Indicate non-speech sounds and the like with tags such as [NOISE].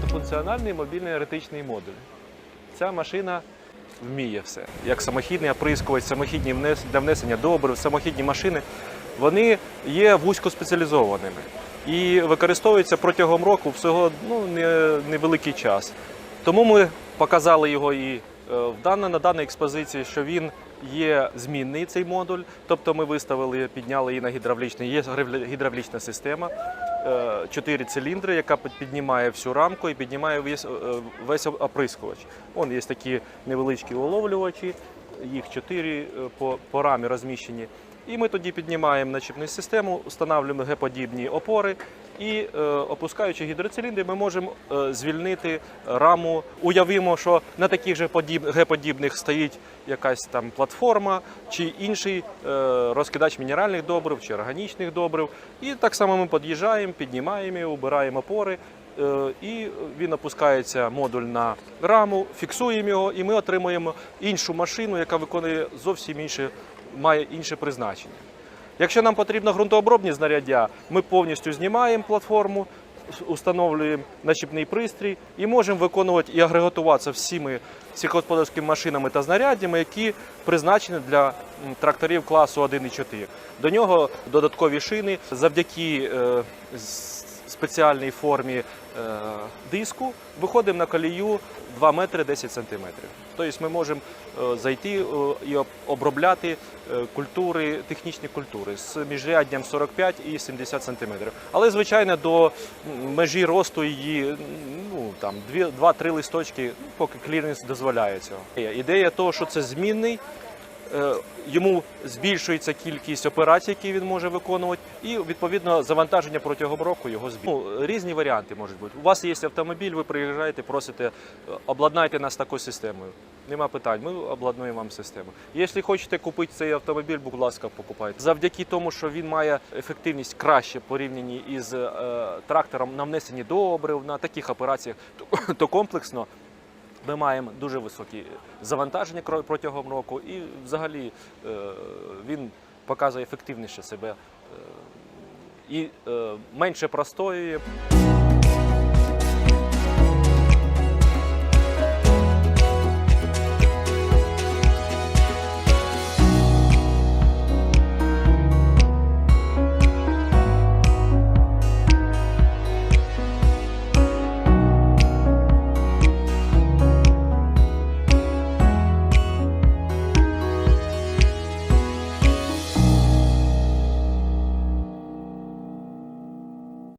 функціональний мобільний еретичний модуль. Ця машина вміє все. Як самохідний оприскувач, самохідні для внесення добрив, самохідні машини, вони є вузькоспеціалізованими і використовуються протягом року всього ну, невеликий час. Тому ми показали його і е, на даній експозиції, що він є змінний цей модуль. Тобто ми виставили, підняли її на гідравлічний. Є гідравлічна система, е, чотири циліндри, яка під- піднімає всю рамку і піднімає весь, е, весь оприскувач. Вон є такі невеличкі уловлювачі, їх чотири е, по, по рамі розміщені. І ми тоді піднімаємо начіпну систему, встановлюємо Г-подібні опори і е, опускаючи гідроциліндри, ми можемо е, звільнити раму. Уявимо, що на таких же подіб... Г-подібних стоїть якась там платформа чи інший е, розкидач мінеральних добрив чи органічних добрив. І так само ми під'їжджаємо, піднімаємо убираємо опори. І він опускається модуль на раму, фіксуємо його, і ми отримуємо іншу машину, яка виконує зовсім інше, має інше призначення. Якщо нам потрібно ґрунтообробні знаряддя, ми повністю знімаємо платформу, установлюємо начіпний пристрій і можемо виконувати і агрегатуватися всіми сільськогосподарськими машинами та знаряддями, які призначені для тракторів класу 1,4. До нього додаткові шини завдяки е, спеціальній формі е, диску виходимо на колію 2 метри 10 сантиметрів. Тобто ми можемо е, зайти е, і обробляти культури, технічні культури з міжряддям 45 і 70 сантиметрів. Але, звичайно, до межі росту її ну, там, 2-3 листочки, поки кліренс дозволяє цього. Ідея того, що це змінний, йому збільшується кількість операцій, які він може виконувати, і відповідно завантаження протягом року його збільшується. Ну, різні варіанти можуть бути. У вас є автомобіль, ви приїжджаєте, просите, е, обладнайте нас такою системою. Нема питань, ми обладнуємо вам систему. Якщо хочете купити цей автомобіль, будь ласка, покупайте. Завдяки тому, що він має ефективність краще порівняні із е, трактором на внесенні добрив, на таких операціях, то [COUGHS] комплексно ми маємо дуже високі завантаження протягом року, і взагалі е, він показує ефективніше себе е, і е, менше простоює.